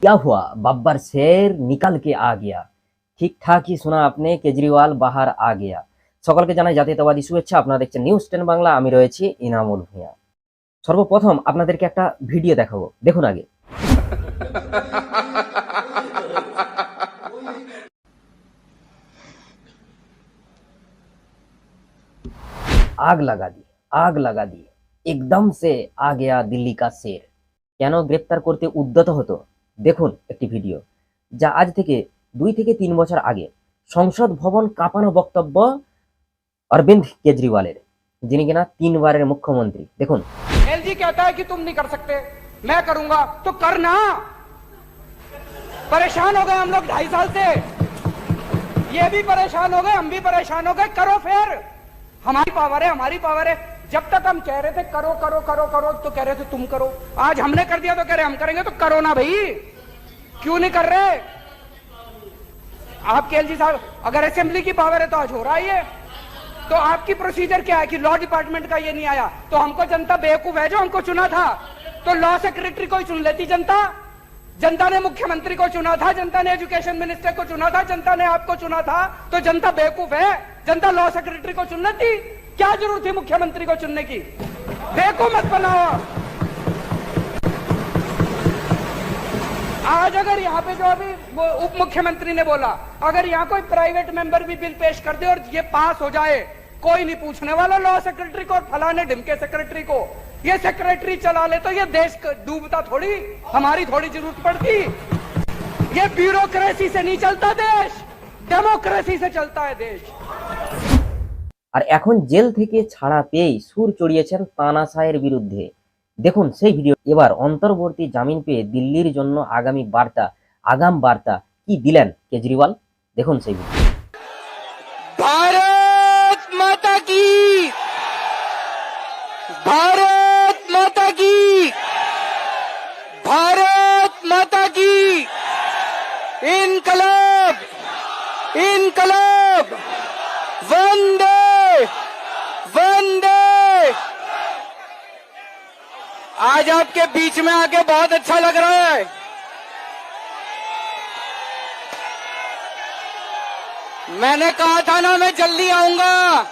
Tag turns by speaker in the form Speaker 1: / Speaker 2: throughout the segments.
Speaker 1: क्या हुआ बब्बर शेर निकल के आ गया ঠিক ঠাকই শোনা আপনি কেজরিওয়াল বাহার আ গিয়া সকলকে জানাই জাতীয়তাবাদী শুভেচ্ছা আপনারা দেখছেন নিউজ টেন বাংলা আমি রয়েছি ইনামুল ভূঁইয়া সর্বপ্রথম আপনাদেরকে একটা ভিডিও দেখাবো দেখুন আগে आग लगा दी आग लगा दी एकदम से आ गया দিল্লি কা শের কেন গ্রেপ্তার করতে উদ্যত হতো দেখুন একটি ভিডিও যা আজ থেকে দুই থেকে তিন বছর আগে সংসদ ভবন কাঁপানো বক্তব্য অরবিন্দ কেজরিওয়ালের যিনি কিনা তিনবারের মুখ্যমন্ত্রী দেখুন
Speaker 2: एलजी कहता है कि तुम नहीं कर सकते मैं करूंगा तो करना परेशान हो गए हम लोग ढाई साल से ये भी परेशान हो गए हम भी परेशान हो गए करो फिर हमारी पावर है, हमारी पावर है। जब तक हम कह रहे थे, करो करो करो करो तो कह रहे थे, तुम करो। आज हमने कर दिया तो कह रहे, हम करेंगे तो करो ना भाई। क्यों नहीं कर रहे? आपके एलजी साहब, अगर असेंबली की पावर है तो आज हो रहा है तो आपकी प्रोसीजर क्या है कि लॉ डिपार्टमेंट का ये नहीं आया? तो हमको जनता बेवकूफ़ है जो हमको चुना था। तो लॉ सेक्रेटरी को ही चुन लेती जनता। जनता ने मुख्यमंत्री को चुना था, जनता ने एजुकेशन मिनिस्टर को चुना था, जनता ने आपको चुना था तो जनता बेवकूफ़ है। जनता लॉ सेक्रेटरी को चुन लेती क्या ज़रूरत थी मुख्यमंत्री को चुनने की? देखो मत बनाओ। आज अगर यहाँ पे जो अभी उप मुख्यमंत्री ने बोला, अगर यहाँ कोई प्राइवेट मेंबर भी बिल पेश कर दे और ये पास हो जाए, कोई नहीं पूछने वाला लॉ सेक्रेटरी को और फलाने ढिमके सेक्रेटरी को। ये सेक्रेटरी चला ले तो ये देश डूबता थोड़ी, हमारी थोड़ी ज़रूरत पड़ती। ये ब्यूरोक्रेसी से नहीं चलता देश। ডেমোক্রেসি সে চলতা দেশ
Speaker 1: আর এখন জেল থেকে ছাড়া পেয়ে সুর চড়িয়েছেন তানাশায়ের বিরুদ্ধে। দেখুন সেই ভিডিও। এবার অন্তর্বর্তী জামিন পেয়ে দিল্লির জন্য আগামী বার্তা, আগাম বার্তা কি দিলেন কেজরিওয়াল? দেখুন সেই ভিডিও।
Speaker 2: इनकलाब वंदे वंदे। आज आपके बीच में आके बहुत अच्छा लग रहा है। मैंने कहा था ना, मैं जल्दी आऊँगा।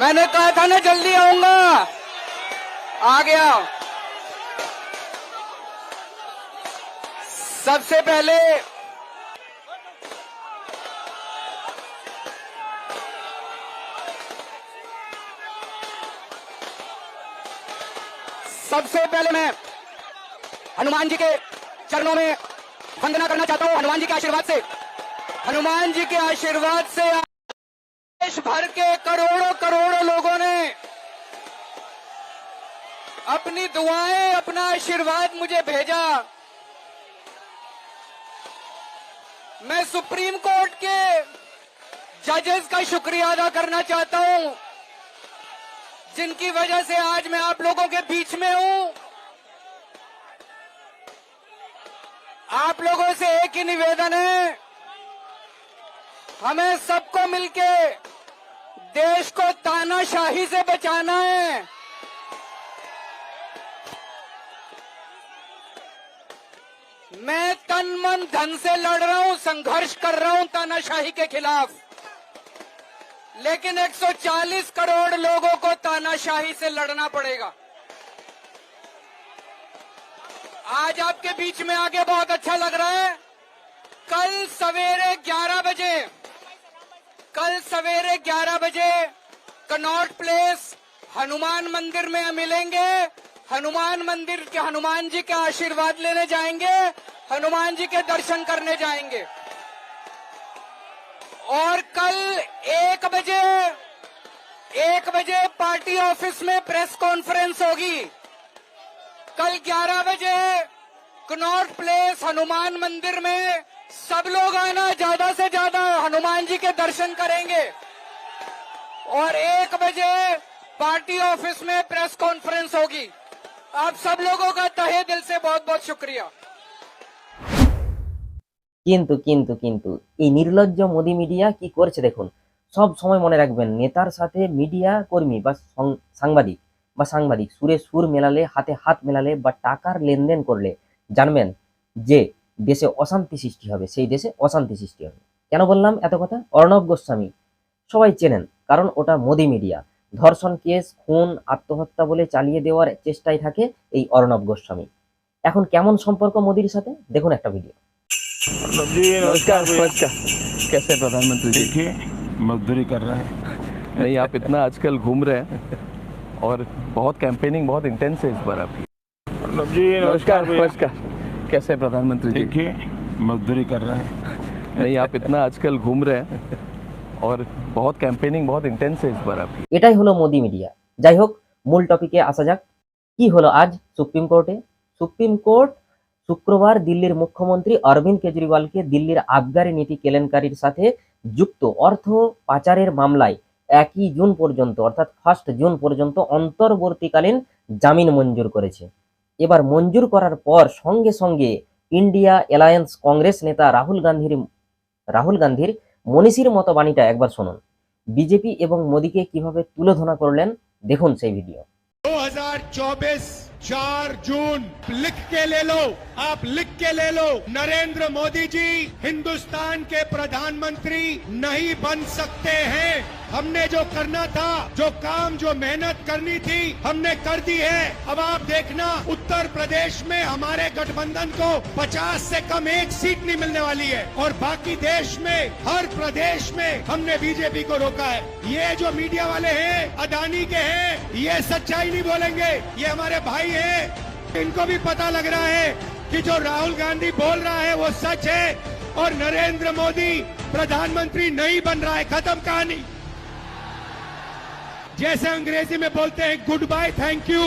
Speaker 2: मैंने कहा था ना, जल्दी आऊँगा। आ गया सबसे पहले सबसे पहले मैं हनुमान जी के चरणों में वंदना करना चाहता हूँ। हनुमान जी के आशीर्वाद से। हनुमान जी के आशीर्वाद से देश भर के करोड़ों करोड़ों लोगों ने अपनी दुआएँ, अपना आशीर्वाद मुझे भेजा। मैं सुप्रीम कोर्ट के जजेस का शुक्रिया अदा करना चाहता हूँ। जिनकी वजह से आज मैं आप लोगों के बीच में हूँ। आप लोगों से एक ही निवेदन है, हमें सबको मिलके देश को तानाशाही से बचाना है। मैं तन मन धन से लड़ रहा हूँ, संघर्ष कर रहा हूँ तानाशाही के खिलाफ। लेकिन 140 करोड़ लोगों को तानाशाही से लड़ना पड़ेगा। आज आपके बीच में आके बहुत अच्छा लग रहा है। कल सवेरे 11 बजे, कल सवेरे 11 बजे कनॉट प्लेस हनुमान मंदिर में मिलेंगे। हनुमान मंदिर के, हनुमान जी के आशीर्वाद लेने जाएँगे, हनुमान जी के दर्शन करने जाएँगे। और कल एक बजे एक बजे पार्टी ऑफिस में प्रेस कॉन्फ्रेंस होगी कल 11 बजे कनॉट प्लेस हनुमान मंदिर में सब लोग आना ज्यादा से ज्यादा हनुमान जी के दर्शन करेंगे और एक बजे पार्टी ऑफिस में प्रेस कॉन्फ्रेंस होगी आप सब लोगों का तहे दिल से बहुत बहुत शुक्रिया
Speaker 1: কিন্তু কিন্তু কিন্তু এই নির্লজ্জ মোদি মিডিয়া কি করছে দেখুন সব সময় মনে রাখবেন নেতার সাথে মিডিয়া কর্মী বা সং- সাংবাদিক বা সাংবাদিক সুরে সুর মেলালে হাতে হাত মেলালে বা টাকার লেনদেন করলে জানবেন যে দেশে অশান্তি সৃষ্টি হবে সেই দেশে অশান্তি সৃষ্টি হবে কেন বললাম এত কথা অর্ণব গোস্বামী সবাই চেনেন কারণ ওটা মোদি মিডিয়া ধর্ষণ কেস খুন আত্মহত্যা বলে চালিয়ে দেওয়ার চেষ্টায় থাকে এই অর্ণব গোস্বামী এখন কেমন সম্পর্ক মোদির সাথে দেখুন একটা ভিডিও
Speaker 3: अर्नब जी
Speaker 4: नमस्कार
Speaker 3: भैया।
Speaker 4: नमस्कार कैसे हैं प्रधानमंत्री जी
Speaker 3: देखिए मजदूरी कर रहे हैं
Speaker 4: नहीं आप इतना आजकल घूम रहे हैं और बहुत कैंपेनिंग बहुत इंटेंस है इस बार आपकी
Speaker 3: अर्नब जी
Speaker 4: नमस्कार
Speaker 3: भैया।
Speaker 4: नमस्कार कैसे हैं प्रधानमंत्री जी
Speaker 3: देखिए मजदूरी कर रहे हैं
Speaker 4: नहीं आप इतना आजकल घूम रहे हैं और बहुत कैंपेनिंग बहुत इंटेंस है इस बार आपकी
Speaker 1: এটাই হলো মোদি মিডিয়া যাই হোক মূল টপিকে আসা যাক কি হলো আজ সুপ্রিম কোর্টে সুপ্রিম কোর্ট শুক্রবার দিল্লির মুখ্যমন্ত্রী অরবিন্দ কেজরিওয়ালকে দিল্লির আবগারি নীতি কেলেঙ্কারির সাথে যুক্ত অর্থ পাচারের মামলায় একই জুন পর্যন্ত, অর্থাৎ ফার্স্ট জুন পর্যন্ত অন্তর্বর্তীকালীন জামিন মঞ্জুর করেছে। এবার মঞ্জুর করার পর সঙ্গে সঙ্গে ইন্ডিয়া অ্যালায়েন্স কংগ্রেস নেতা রাহুল গান্ধীর রাহুল গান্ধীর মনীষীর মতো বাণীটা একবার শুনুন। বিজেপি এবং মোদীকে কীভাবে তুলোধনা করলেন, দেখুন সেই ভিডিও।
Speaker 5: 2024 4 जून लिख के ले लो, आप लिख के ले लो। नरेंद्र मोदी जी, हिंदुस्तान के प्रधानमंत्री नहीं बन सकते हैं। हमने जो करना था, जो काम, जो मेहनत करनी थी, हमने कर दी है। अब आप देखना, उत्तर प्रदेश में हमारे गठबंधन को 50 से कम एक सीट नहीं मिलने वाली है। और बाकी देश में, हर प्रदेश में हमने बीजेपी को रोका है। ये जो मीडिया वाले हैं, अदानी के हैं, ये सच्चाई नहीं बोलेंगे। ये हमारे भाई हैं। इनको भी पता लग रहा है कि जो राहुल गांधी बोल रहा है, वो सच है। और नरेंद्र मोदी प्रधानमंत्री नहीं बन रहा है। खत्म कहानी। जैसे अंग्रेजी में बोलते हैं good bye thank you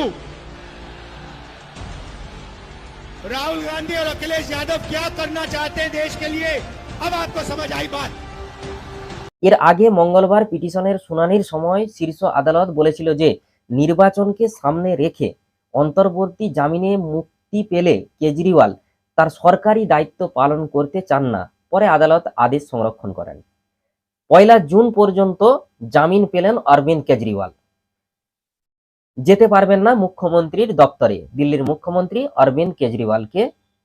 Speaker 5: Rahul Gandhi और अखिलेश यादव क्या करना चाहते हैं देश के लिए अब आपको समझ आई बात
Speaker 1: এর আগে মঙ্গলবার পিটিশনের শুনানির সময় শীর্ষ আদালত বলেছিল যে নির্বাচনকে সামনে রেখে অন্তর্বর্তী জামিনে মুক্তি পেলে কেজরিওয়াল তার সরকারি দায়িত্ব পালন করতে চান না পরে আদালত আদেশ সংরক্ষণ করেন পয়লা জুন পর্যন্ত জামিন পেলেন অরবিন্দ কেজরিওয়াল। যেতে পারবেন না মুখ্যমন্ত্রীর দপ্তরে। দিল্লির মুখ্যমন্ত্রী অরবিন্দ কেজরিওয়ালকে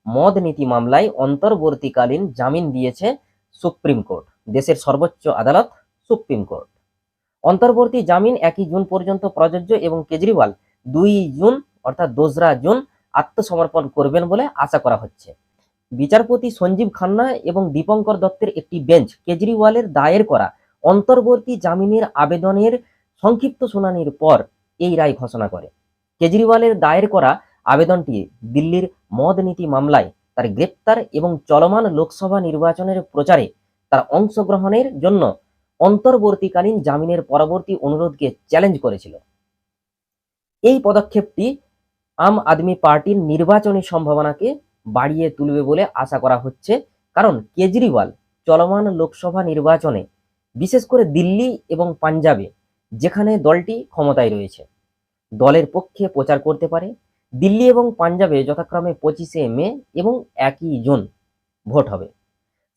Speaker 1: মদ নীতি মামলায় অন্তর্বর্তীকালীন জামিন দিয়েছে সুপ্রিম কোর্ট। দেশের সর্বোচ্চ আদালত, সুপ্রিম কোর্ট। অন্তর্বর্তী জামিন একই জুন পর্যন্ত প্রযোজ্য এবং কেজরিওয়াল দুই জুন, অর্থাৎ দোসরা জুন, আত্মসমর্পণ করবেন বলে আশা করা হচ্ছে। বিচারপতি সঞ্জীব খান্না এবং দীপঙ্কর দত্তের একটি বেঞ্চ কেজরিওয়ালের দায়ের করা অন্তর্বর্তী জামিনের আবেদনের সংক্ষিপ্ত শুনানির পর এই রায় ঘোষণা করে। কেজরিওয়ালের দায়ের করা আবেদনটি দিল্লির মদ নীতি মামলায় তার গ্রেপ্তার এবং চলমান লোকসভা নির্বাচনের প্রচারে তার অংশগ্রহণের জন্য অন্তর্বর্তীকালীন জামিনের পরবর্তী অনুরোধকে চ্যালেঞ্জ করেছিল। এই পদক্ষেপটি আম আদমি পার্টির নির্বাচনী সম্ভাবনাকে বাড়িয়ে তুলবে বলে আশা করা হচ্ছে। কারণ কেজরিওয়াল চলমান লোকসভা নির্বাচনে, বিশেষ করে দিল্লি এবং পাঞ্জাবে, যেখানে দলটি ক্ষমতায় রয়েছে। দলের পক্ষে প্রচার করতে পারে। দিল্লি এবং পাঞ্জাবে যথাক্রমে পঁচিশে মে এবং একই জুন ভোট হবে।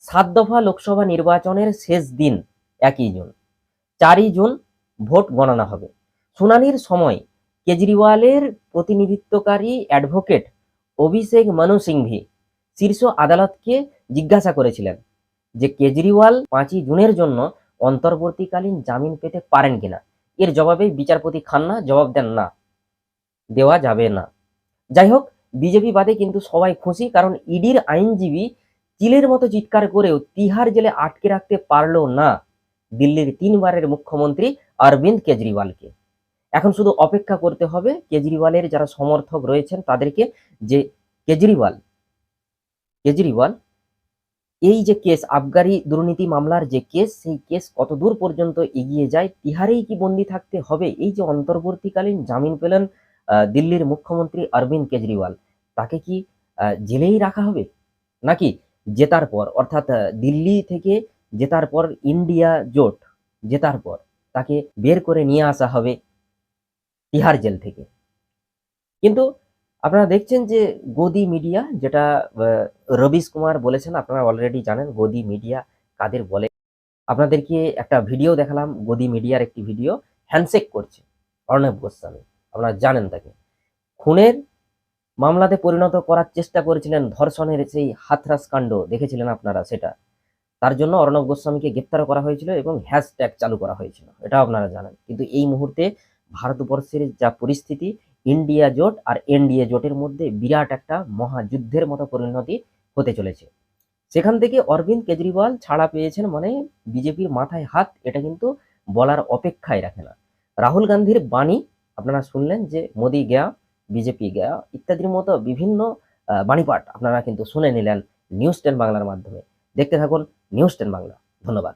Speaker 1: সাত দফা লোকসভা নির্বাচনের শেষ দিন, একই জুন। চারই জুন ভোট গণনা হবে। শুনানির সময় কেজরিওয়ালের প্রতিনিধিত্বকারী অ্যাডভোকেট অভিষেক মনু সিংভি শীর্ষ আদালতকে জিজ্ঞাসা করেছিলেন যে কেজরিওয়াল পাঁচই জুনের জন্য অন্তর্বর্তীকালীন জামিন পেতে পারেন কিনা। এর জবাবে বিচারপতি খান্না জবাব দেন না। দেওয়া যাবে না। যাই হোক, বিজেপি বাদে কিন্তু সবাই খুশি কারণ ইডির আইনজীবী চিলের মতো চিৎকার করেও তিহার জেলে আটকে রাখতে পারল না দিল্লির তিনবারের মুখ্যমন্ত্রী অরবিন্দ কেজরিওয়ালকে। এখন শুধু অপেক্ষা করতে হবে কেজরিওয়ালের যারা সমর্থক রয়েছেন তাদেরকে যে কেজরিওয়াল কেজরিওয়াল, এই যে কেস, আবগারি দুর্নীতি মামলার যে কেস, সেই কেস কত দূর পর্যন্ত এগিয়ে যায়, তিহারেই কি বন্দি থাকতে হবে? এই যে অন্তর্বর্তীকালীন জামিন পেলেন দিল্লির মুখ্যমন্ত্রী অরবিন্দ কেজরিওয়াল, তাকে কি জেলেই রাখা হবে? নাকি জেতার পর, অর্থাৎ দিল্লি থেকে জেতার পর ইন্ডিয়া জোট, জেতার পর তাকে বের করে নিয়ে আসা হবে? তিহার জেল থেকে। কিন্তু আপনারা দেখছেন যে গদি মিডিয়া, যেটা রবিশ কুমার বলেছেন, আপনারা অলরেডি জানেন গদি মিডিয়া কাদের বলে। আপনাদেরকে একটা ভিডিও দেখালাম, গদি মিডিয়ার একটি ভিডিও, হ্যান্ডশেক করছে অর্ণব গোস্বামী। আপনারা জানেন তাকে। খুনের মামলাতে পরিণত করার চেষ্টা করেছিলেন ধর্ষণের সেই হাতরাস কাণ্ড, দেখেছিলেন আপনারা সেটা? তার জন্য অর্ণব গোস্বামীকে গ্রেপ্তার করা হয়েছিল এবং হ্যাশট্যাগ চালু করা হয়েছিল এটা আপনারা জানেন। কিন্তু এই মুহূর্তে ভারতবর্ষের যা পরিস্থিতি, ইন্ডিয়া জোট আর এনডিএ জোটের মধ্যে বিরাট একটা মহাযুদ্ধের মতো পরিণতি হতে চলেছে। সেখান থেকে অরবিন্দ কেজরিওয়াল ছাড়া পেয়েছেন মানে বিজেপির মাথায় হাত, এটা কিন্তু বলার অপেক্ষায় রাখে না। রাহুল গান্ধীর বাণী, আপনারা শুনলেন যে মোদি গয়া, বিজেপি গয়া, ইত্যাদির মতো বিভিন্ন বাণীপাঠ আপনারা কিন্তু শুনে নিলেন নিউজ টেন বাংলার মাধ্যমে। দেখতে থাকুন নিউজ টেন বাংলা। ধন্যবাদ।